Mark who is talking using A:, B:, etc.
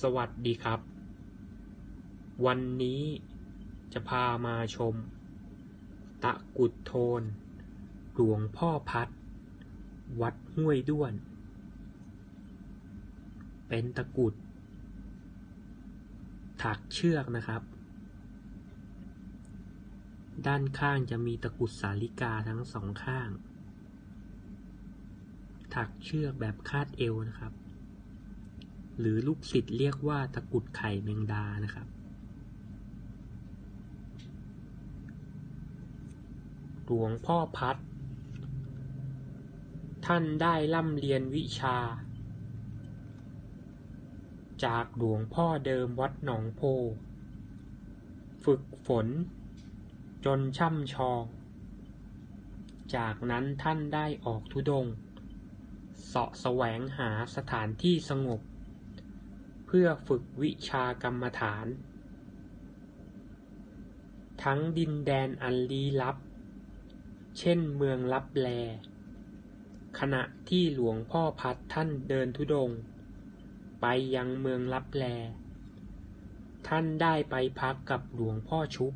A: สวัสดีครับ วันนี้จะพามาชม ตะกุดโทน หลวงพ่อพัด วัดห้วยด้วน เป็นตะกุด ถักเชือกนะครับ ด้านข้างจะมีตะกุดสาลิกาทั้งสองข้าง ถักเชือกแบบคาดเอวนะครับ หรือลูกศิษย์เรียกว่าตะกุดไข่แมงดานะครับ หลวงพ่อพัด ท่านได้ร่ำเรียนวิชา จากหลวงพ่อเดิมวัดหนองโพ ฝึกฝน จนช่ำชอง จากนั้นท่านได้ออกทุดงเสาะแสวงหาสถานที่สงบ พื่อฝึกวิชากรรมฐาน ทั้งดินแดนอันลี้ลับ เช่นเมืองลับแล ขณะที่หลวงพ่อพัดท่านเดินทุดง ไปยังเมืองลับแล ท่านได้ไปพักกับหลวงพ่อชุบ